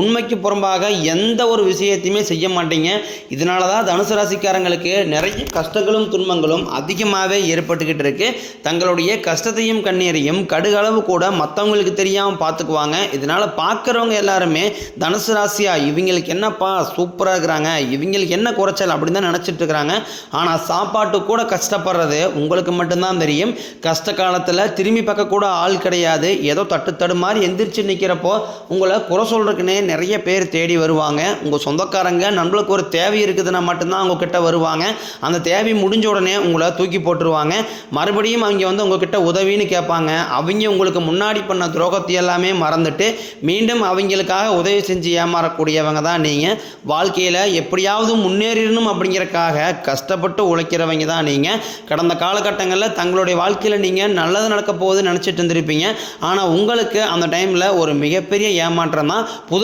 உண்மைக்கு புறம்பாக எந்த ஒரு விஷயத்தையுமே செய்ய மாட்டீங்க. இதனால தான் தனுசு ராசிக்காரங்களுக்கு நிறைய கஷ்டங்களும் துன்பங்களும் அதிகமாகவே ஏற்பட்டுக்கிட்டு இருக்கு. தங்களுடைய கஷ்டத்தையும் கண்ணீரையும் கடுகளவு கூட மற்றவங்களுக்கு தெரியாமல் பார்த்துக்குவாங்க இதனால் பார்க்குறவங்க எல்லாருமே தனுசு ராசியா இவங்களுக்கு என்னப்பா சூப்பராக இருக்கிறாங்க இவங்களுக்கு என்ன குறைச்சல் அப்படின்னு தான் நினச்சிட்டு இருக்கிறாங்க. ஆனால் சாப்பாட்டு கூட கஷ்டப்படுறது உங்களுக்கு மட்டும்தான் தெரியும். கஷ்ட காலத்தில் திரும்பி பார்க்க கூட ஆள் கிடையாது. ஏதோ தட்டு தடுமாறி மாதிரி எந்திரிச்சு நிற்கிறப்போ உங்களை குறை சொல்கிறதுக்குன்னு நிறைய பேர் தேடி வருவாங்க. உங்கள் சொந்தக்காரங்க நம்மளுக்கு ஒரு தேவை இருக்குதுன்னா மட்டும்தான் அவங்க கிட்ட வருவாங்க. அந்த தேவை முடிஞ்ச உடனே உங்களை தூக்கி போட்டுருவாங்க. மறுபடியும் அவங்க வந்து உங்ககிட்ட உதவின்னு கேட்பாங்க. அவங்க உங்களுக்கு முன்னாடி பண்ண துரோகத்தை எல்லாமே மறந்துட்டு மீண்டும் அவங்களுக்காக உதவி செஞ்சு ஏமாறக்கூடியவங்க தான் நீங்கள் வாழ்க்கையில் எப்படியாவது முன்னேறிடணும் அப்படிங்கிறக்காக கஷ்டப்பட்டு உழைக்கிறவங்க தான் நீங்கள் கடந்த காலகட்டங்களில் தங்களுடைய வாழ்க்கையில் நீங்கள் நல்லது நடக்க போகுதுன்னு நினச்சிட்டு இருந்திருப்பீங்க. ஆனால் உங்களுக்கு அந்த டைமில் ஒரு மிகப்பெரிய ஏமாற்றம் தான். புது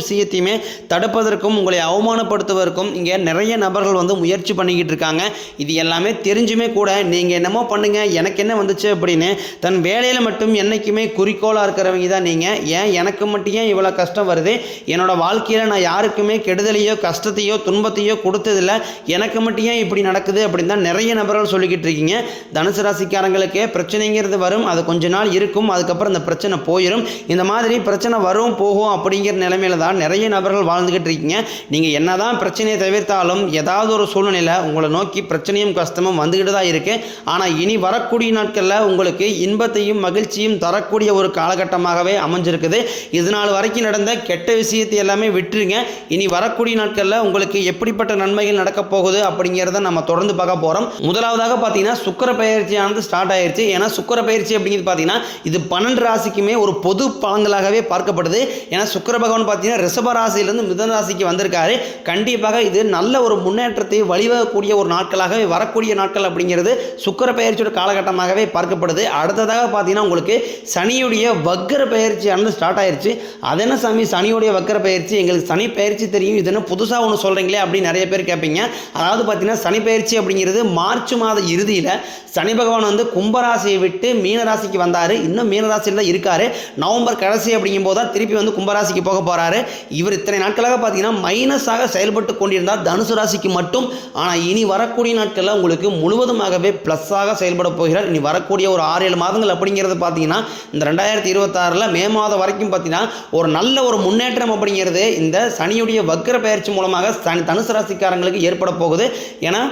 விஷயத்தையுமே தடுப்பதற்கும் உங்களை அவமானப்படுத்துவதற்கும் இங்கே நிறைய நபர்கள் வந்து முயற்சி பண்ணிக்கிட்டு இருக்காங்க. இது எல்லாமே தெரிஞ்சுமே கூட நீங்கள் என்னமோ பண்ணுங்கள் எனக்கு என்ன வந்துச்சு அப்படின்னு தன் வேலையில் மட்டும் என்றைக்குமே குறிக்கோளாக இருக்கிறவங்க தான் நீங்கள் ஏன்? எனக்கு மட்டும் ஏன் இவ்வளோ கஷ்டம் வருது? என்னோட வாழ்க்கையில் நான் யாருக்குமே கெடுதலையோ கஷ்டத்தையோ துன்பத்தையோ கொடுத்ததில்ல. எனக்கு மட்டும் ஏன் இப்படி நடக்குது அப்படின்னு தான் நிறைய நபர்கள் சொல்லிக்கிட்டு இருக்கீங்க. தனுசு ராசிக்காரங்களுக்கே பிரச்சனைங்கிறது வரும். அது கொஞ்ச நாள் இருக்கும். அதுக்கப்புறம் இந்த பிரச்சனை போயிடும் இந்த மாதிரி பிரச்சனை வரும் போகும் அப்படிங்கிற நிலைமையில தான் நிறைய நபர்கள் வாழ்ந்துக்கிட்டு இருக்கீங்க நீங்கள் என்னதான் பிரச்சனையை தவிர்த்தாலும் ஏதாவது ஒரு சூழ்நிலையில் உங்களை நோக்கி பிரச்சனையும் கஷ்டமும் வந்துக்கிட்டு தான் இருக்குது ஆனால் இனி வரக்கூடிய நாட்களில் உங்களுக்கு இன்பத்தையும் மகிழ்ச்சியும் தரக்கூடிய ஒரு காலகட்டமாகவே அமைஞ்சிருக்குது. இது நாள் வரைக்கும் நடந்த கெட்ட விஷயத்தை எல்லாமே விட்டுருங்க. இனி வரக்கூடிய நாட்களில் உங்களுக்கு எப்படிப்பட்ட நன்மைகள் நடக்கப் போகுது அப்படிங்கிறத நம்ம தொடர்ந்து பார்க்க போகிறோம் முதலாவதாக பார்த்தீங்கன்னா சுக்கர பயிற்சியானது ஸ்டார்ட் ஆயிடுச்சு ஏன்னா சுக்கர பயிற்சி அப்படிங்கிறது பார்த்தீங்கன்னா இது பன்னெண்டு ராசிக்குமே ஒரு பொது பலன்களாகவே பார்க்கப்படுது. ஏன்னா சுக்கர பகவான் பார்த்தீங்கன்னா ரிஷபராசியிலிருந்து மிதன ராசிக்கு வந்திருக்காரு. கண்டிப்பாக இது நல்ல ஒரு முன்னேற்றத்தை வழிவகக்கூடிய ஒரு நாட்களாகவே வரக்கூடிய நாட்கள் அப்படிங்கிறது சுக்கர பயிற்சியோட காலகட்டமாகவே பார்க்கப்படுது. அடுத்ததாக பார்த்தீங்கன்னா உங்களுக்கு சனியுடைய வக்கர பயிற்சியானது ஸ்டார்ட் ஆயிடுச்சு அது என்ன சாமி? சனியுடைய வக்கர பயிற்சி. எங்களுக்கு சனி பயிற்சி தெரியும். இது என்ன புதுசாக ஒன்று சொல்கிறீங்களே அப்படின்னு நிறைய பேர் கேட்பீங்க அதாவது பார்த்தீங்கன்னா சனி பயிற்சி அப்படிங்கிறது மார்ச் மாத இறுதியில் சனி பகவான் வந்து கும்பராசியை விட்டு மீனராசிக்கு வந்தார். இன்னும் மீனராசியில் தான் இருக்கார். நவம்பர் கடைசி அப்படிங்கும்போது தான் திருப்பி வந்து கும்பராசிக்கு போக போகிறாரு இவர் இத்தனை நாட்களாக பார்த்தீங்கன்னா மைனஸாக செயல்பட்டு கொண்டிருந்தார். தனுசு ராசிக்கு மட்டும். ஆனால் இனி வரக்கூடிய நாட்களில் உங்களுக்கு முழுவதுமாகவே ப்ளஸ்ஸாக செயல்பட போகிறார். இனி வரக்கூடிய ஒரு ஆறு ஏழு மாதங்கள் அப்படிங்கிறது பார்த்தீங்கன்னா இந்த ரெண்டாயிரத்தி இருபத்தாறில் மே மாதம் வரைக்கும் பார்த்தீங்கன்னா ஒரு நல்ல ஒரு முன்னேற்றம் அப்படிங்கிறது இந்த சனியுடைய வக்கர பயிற்சி மூலமாக சனி தனுசு ராசிக்காரங்களுக்கு ஏற்பட போகுது. ஏன்னா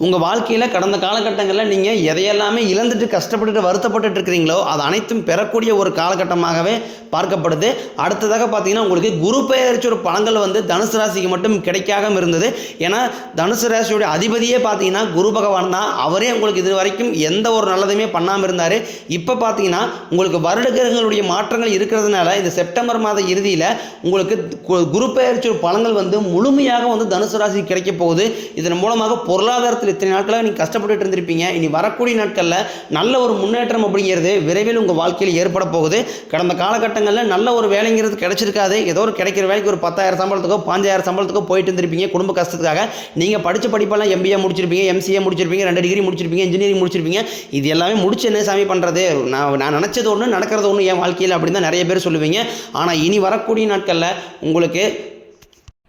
உங்கள் வாழ்க்கையில் கடந்த காலகட்டங்களில் நீங்கள் எதையெல்லாமே இழந்துட்டு கஷ்டப்பட்டுட்டு வருத்தப்பட்டுட்டு இருக்கிறீங்களோ அது அனைத்தும் பெறக்கூடிய ஒரு காலகட்டமாகவே பார்க்கப்படுது. அடுத்ததாக பார்த்தீங்கன்னா உங்களுக்கு குரு பெயர்ச்சியோட பலன்கள் வந்து தனுசு ராசிக்கு மட்டும் கிடைக்காம இருந்தது. ஏன்னா தனுசு ராசியோட அதிபதியே பார்த்தீங்கன்னா குரு பகவான் தான். அவரே உங்களுக்கு இது வரைக்கும் எந்த ஒரு நல்லதுமே பண்ணாமல் இருந்தார். இப்போ பார்த்தீங்கன்னா உங்களுக்கு வருட கிரகங்களுடைய மாற்றங்கள் இருக்கிறதுனால இந்த செப்டம்பர் மாத இறுதியில் உங்களுக்கு கு- குரு பெயர்ச்சியோட பலன்கள் வந்து முழுமையாக வந்து தனுசு ராசி கிடைக்க போகுது. இதன் மூலமாக பொருளாதாரத்தில் இத்தனை நாட்களாக நீங்கள் கஷ்டப்பட்டுட்டு இருந்திருப்பீங்க. இனி வரக்கூடிய நாட்களில் நல்ல ஒரு முன்னேற்றம் அப்படிங்கிறது விரைவில் உங்கள் வாழ்க்கையில் ஏற்பட போகுது. கடந்த காலகட்டங்களில் நல்ல ஒரு வேலைங்கிறது கிடைச்சிருக்காது. ஏதோ ஒரு கிடைக்கிற வேலைக்கு ஒரு பத்தாயிரம் சம்பளத்துக்கோ பாஞ்சாயிரம் சம்பளத்துக்கோ போயிட்டு இருந்திருப்பீங்க குடும்ப கஷ்டத்துக்காக. நீங்கள் படித்த படிப்பெல்லாம் எம்பிஏ முடிச்சிருப்பீங்க எம்சிஏ முடிச்சிருப்பீங்க ரெண்டு டிகிரி முடிச்சிருப்பீங்க இன்ஜினியரிங் முடிச்சிருப்பீங்க. இது எல்லாமே முடிச்சு என்ன சாமி பண்ணுறது நான் நான் நினச்சது ஒன்று நடக்கிறது ஒன்று என் வாழ்க்கையில் அப்படின்னு தான் நிறைய பேர் சொல்லுவீங்க. ஆனால் இனி வரக்கூடிய நாட்களில் உங்களுக்கு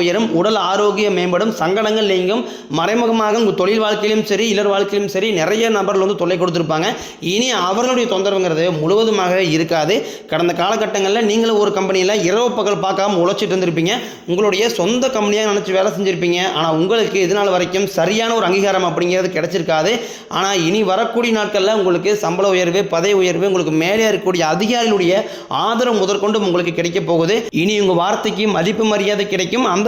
உயரும் உடல் ஆரோக்கியம் மேம்படும் சங்கடங்கள் நீங்கும் மறைமுகமாக உங்கள் தொழில் வாழ்க்கையிலும் சரி இளர் வாழ்க்கையிலும் சரி நிறைய நபர்கள் வந்து தொல்லை கொடுத்துருப்பாங்க. இனி அவர்களுடைய தொந்தரவுங்கிறது முழுவதுமாக இருக்காது. கடந்த காலகட்டங்களில் நீங்களும் ஒரு கம்பெனியில் இரவு பகல் பார்க்காம உழைச்சிட்டு இருந்திருப்பீங்க. உங்களுடைய சொந்த கம்பெனியாக நினச்சி வேலை செஞ்சுருப்பீங்க. ஆனால் உங்களுக்கு இது நாள் வரைக்கும் சரியான ஒரு அங்கீகாரம் அப்படிங்கிறது கிடைச்சிருக்காது. ஆனால் இனி வரக்கூடிய நாட்களில் உங்களுக்கு சம்பள உயர்வு பதவி உயர்வு உங்களுக்கு மேலே இருக்கக்கூடிய அதிகாரிகளுடைய ஆதரவு முதற்கொண்டு உங்களுக்கு கிடைக்க போகுது. இனி உங்கள் வார்த்தைக்கு மதிப்பு மரியாதை கிடைக்கும். அந்த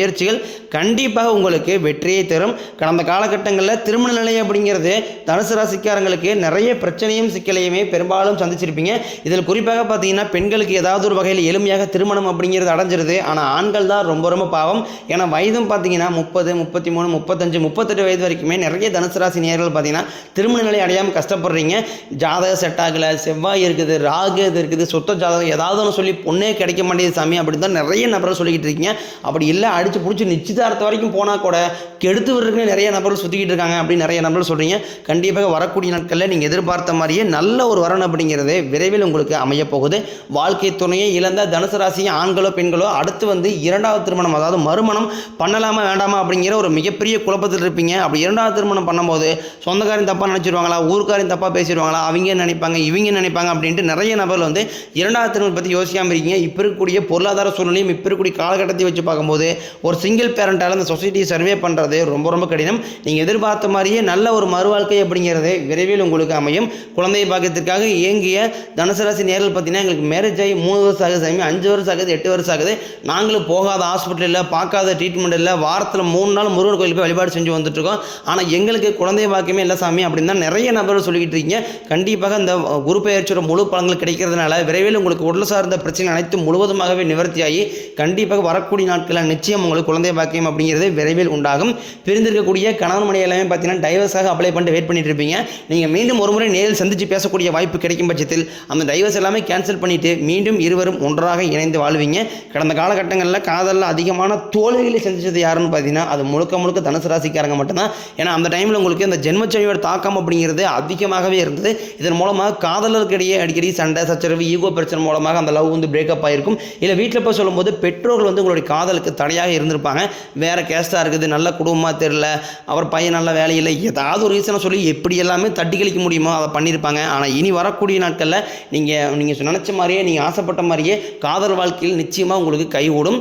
முயற்சிகள் கண்டிப்பாக உங்களுக்கு வெற்றியை தரும். கடந்த காலகட்டங்களில் திருமண நிலை அப்படிங்கிறது தனுசு ராசிக்காரங்களுக்கு நிறைய பிரச்சனையும் சிக்கலையுமே பெரும்பாலும் சந்திச்சிருப்பீங்க. இதில் குறிப்பாக பார்த்தீங்கன்னா பெண்களுக்கு ஏதாவது ஒரு வகையில் எளிமையாக திருமணம் அப்படிங்கிறது அடைஞ்சிருது. ஆனால் ஆண்கள் தான் ரொம்ப ரொம்ப பாவம். ஏன்னா வயதும் பார்த்தீங்கன்னா முப்பது முப்பத்தி மூணு முப்பத்தஞ்சு முப்பத்தெட்டு வயது வரைக்குமே நிறைய தனுசு ராசி நேர்கள் பார்த்தீங்கன்னா திருமண நிலை அடையாமல் கஷ்டப்படுறீங்க. ஜாதகம் செட் ஆகலை செவ்வாய் இருக்குது ராகு இது இருக்குது சொத்த ஜாதகம் ஏதாவது ஒன்று சொல்லி பொண்ணே கிடைக்க மாட்டேங்குது சாமி அப்படின்னு தான் நிறைய நபர்கள் சொல்லிக்கிட்டு இருக்கீங்க. அப்படி இல்லை அடித்து பிடிச்சி நிச்சயதார்த்த வரைக்கும் போனால் கூட கெடுத்து விடுறதுக்கு நிறைய நபர்கள் சுற்றிக்கிட்டு இருக்காங்க அப்படின்னு நிறைய நபர்கள் சொல்கிறீங்க கண்டிப்பாக வரக்கூடிய நாட்களில் நீங்கள் எதிர்பார்த்த மாதிரியே நல்ல ஒரு வரணும் அப்படிங்கிறது விரைவில் உங்களுக்கு அமையப்போகுது. வாழ்க்கை துணையை இழந்த தனுசு ராசியும் ஆண்களோ பெண்களோ அடுத்து வந்து இரண்டாவது திருமணம் அதாவது மறுமணம் பண்ணலாமா வேண்டாமா அப்படிங்கிற ஒரு மிகப்பெரிய குழப்பத்தில் இருப்பீங்க. அப்படி இரண்டாவது திருமணம் பண்ணும்போது சொந்தக்காரன் தப்பாக நினச்சிருவாங்களா ஊருக்காரன் தப்பாக பேசிடுவாங்களா அவங்க என்ன நினைப்பாங்க இவங்க நினைப்பாங்க அப்படின்ட்டு நிறைய நபர்கள் வந்து இரண்டாவது திருமணம் பற்றி யோசிக்காமல் இருக்கீங்க. இப்போ இருக்கக்கூடிய பொருளாதார சூழ்நிலையும் இப்போ இருக்கக்கூடிய காலகட்டத்தை வச்சு பார்க்கும்போது ஒரு சிங்கிள் பேரண்டால் அந்த சொசைட்டியை சர்வே பண்ணுறது ரொம்ப ரொம்ப கடினம். நீங்கள் எதிர்பார்த்த மாதிரியே நல்ல ஒரு மறுவாழ்க்கை அப்படிங்கிறது விரைவில் உங்களுக்கு அமையும். குழந்தை பாக்கியத்திற்காக இயங்கிய தனுசராசி நேரில் பார்த்தீங்கன்னா எங்களுக்கு மேரேஜ் ஆகி மூணு வருஷம் ஆகுது சாமி அஞ்சு வருஷம் ஆகுது எட்டு வருஷம் ஆகுது. நாங்களும் போகாத ஹாஸ்பிட்டல் இல்லை பார்க்காத ட்ரீட்மெண்ட் இல்லை வாரத்தில் மூணு நாள் முருகன் கோயில் போய் வழிபாடு செஞ்சு வந்துட்டுருக்கோம். ஆனால் எங்களுக்கு குழந்தை பாக்கியமே இல்லை சாமி அப்படின்னு தான் நிறைய நபர்கள் சொல்லிக்கிட்டு இருக்கீங்க. கண்டிப்பாக இந்த குரு பெயர்ச்சியோட முழு பலன்கள் கிடைக்கிறதுனால விரைவில் உங்களுக்கு உடல் சார்ந்த பிரச்சனை அனைத்தும் முழுவதுமாகவே நிவர்த்தியாகி கண்டிப்பாக வரக்கூடிய நாட்களில் நிச்சயம் உங்களுக்கு குழந்தை பாக்கியம் அப்படிங்கிறது விரைவில் உண்டாகும். பிரிந்திருக்கக்கூடிய கணவன் மணி எல்லாமே பார்த்தீங்கன்னா டைவர்ஸாக அப்ளை பண்ணிட்டு வெயிட் பண்ணிட்டு இருப்பீங்க. நீங்கள் மீண்டும் ஒரு முறை நேரில் சந்தித்து பேசக்கூடிய வாய்ப்பு கிடைக்கும் பட்சத்தில் அந்த டைவர்ஸ் எல்லாமே கேன்சல் பண்ணிவிட்டு மீண்டும் இருவரும் ஒன்றாக இணைந்து வாழ்வீங்க. கடந்த காலகட்டங்களில் காதலில் அதிகமான தோல்விகளை சந்திச்சது யாருன்னு பார்த்தீங்கன்னா அது முழுக்க முழுக்க தனுசு ராசிக்காரங்க மட்டும்தான். ஏன்னா அந்த டைமில் உங்களுக்கு இந்த ஜென்மச்சனியோட தாக்கம் அப்படிங்கிறது அதிகமாகவே இருந்தது. இதன் மூலமாக காதலருக்கிடையே அடிக்கடி சண்டை சச்சரவு ஈகோ பிரச்சனை மூலமாக அந்த லவ் வந்து பிரேக்கப் ஆகிருக்கும் இல்லை வீட்டில் போய் சொல்லும்போது பெற்றோர்கள் வந்து உங்களுடைய காதலுக்கு தடையாக இருந்திருப்பாங்க. வேறு கேஸ்டாக இருக்குது நல்ல குடும்பமாக தெரில அவர் பையன் நல்ல வேலையில் ஏதாவது ஒரு ரீசனை சொல்லி எப்படி எல்லாமே தட்டி கழிக்க முடியுமோ அதை பண்ணியிருப்பாங்க. ஆனால் இனி வரக்கூடிய நாட்களில் நீங்கள் நீங்கள் நினச்ச மாதிரியே நீங்கள் ஆசைப்பட்ட மாதிரியே காதல் வாழ்க்கையில் நிச்சயமாக உங்களுக்கு கைகூடும்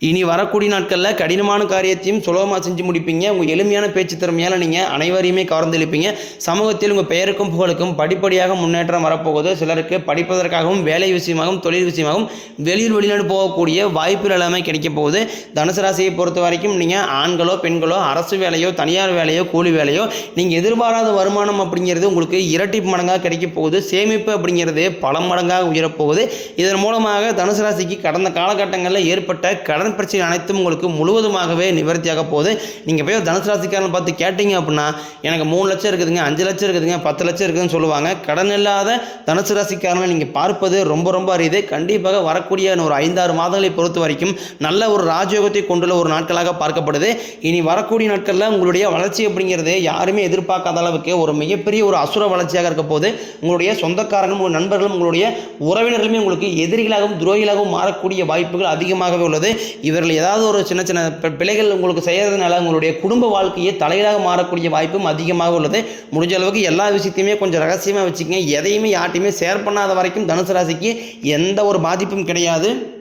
இனி வரக்கூடிய நாட்களில் கடினமான காரியத்தையும் சுலபமாக செஞ்சு முடிப்பீங்க. உங்கள் எளிமையான பேச்சு திறமையால் நீங்கள் அனைவரையுமே கவர்ந்தெழுப்பீங்க. சமூகத்தில் உங்கள் பெயருக்கும் புகழுக்கும் படிப்படியாக முன்னேற்றம் வரப்போகுது. சிலருக்கு படிப்பதற்காகவும் வேலை விஷயமாகவும் தொழில் விஷயமாகவும் வெளியில் வெளிநாடு போகக்கூடிய வாய்ப்புகள் எல்லாமே கிடைக்க போகுது. தனுசு ராசியை பொறுத்த வரைக்கும் நீங்கள் ஆண்களோ பெண்களோ அரசு வேலையோ தனியார் வேலையோ கூலி வேலையோ நீங்கள் எதிர்பாராத வருமானம் அப்படிங்கிறது உங்களுக்கு இரட்டி மடங்காக கிடைக்க போகுது. சேமிப்பு அப்படிங்கிறது பல மடங்காக உயரப்போகுது இதன் மூலமாக தனுசு ராசிக்கு கடந்த காலகட்டங்களில் ஏற்பட்ட கடன் பிரச்சனை அனைத்தும் உங்களுக்கு முழுவதுமாகவே நிவர்த்தியாக போகுது. நீங்கள் போய் தனுசு ராசிக்காரன் பார்த்து கேட்டீங்க அப்படின்னா எனக்கு மூணு லட்சம் இருக்குதுங்க அஞ்சு லட்சம் இருக்குதுங்க பத்து லட்சம் இருக்குதுன்னு சொல்லுவாங்க. கடன் இல்லாத தனுசு ராசிக்காரனை நீங்கள் பார்ப்பது ரொம்ப ரொம்ப அரியுது கண்டிப்பாக வரக்கூடிய ஒரு ஐந்தாறு மாதங்களை பொறுத்த வரைக்கும் நல்ல ஒரு ராஜயோகத்தை கொண்டுள்ள ஒரு நாட்களாக பார்க்கப்படுது. இனி வரக்கூடிய நாட்களில் உங்களுடைய வளர்ச்சி அப்படிங்கிறது யாருமே எதிர்பார்க்காத அளவுக்கு ஒரு மிகப்பெரிய ஒரு அசுர வளர்ச்சியாக இருக்க போது உங்களுடைய சொந்தக்காரங்களும் உங்கள் நண்பர்களும் உங்களுடைய உறவினர்களுமே உங்களுக்கு எதிரிகளாகவும் துரோகிகளாகவும் மாறக்கூடிய வாய்ப்புகள் அதிகமாகவே உள்ளது. இவர்கள் ஏதாவது ஒரு சின்ன சின்ன பி- பிழைகள் உங்களுக்கு செய்கிறதுனால உங்களுடைய குடும்ப வாழ்க்கையை தலைகளாக மாறக்கூடிய வாய்ப்பும் அதிகமாக உள்ளது. முடிஞ்ச அளவுக்கு எல்லா விஷயத்தையுமே கொஞ்சம் ரகசியமாக வச்சுக்கங்க. எதையுமே யார்ட்டையுமே ஷேர் பண்ணாத வரைக்கும் தனுசு ராசிக்கு எந்த ஒரு பாதிப்பும் கிடையாது.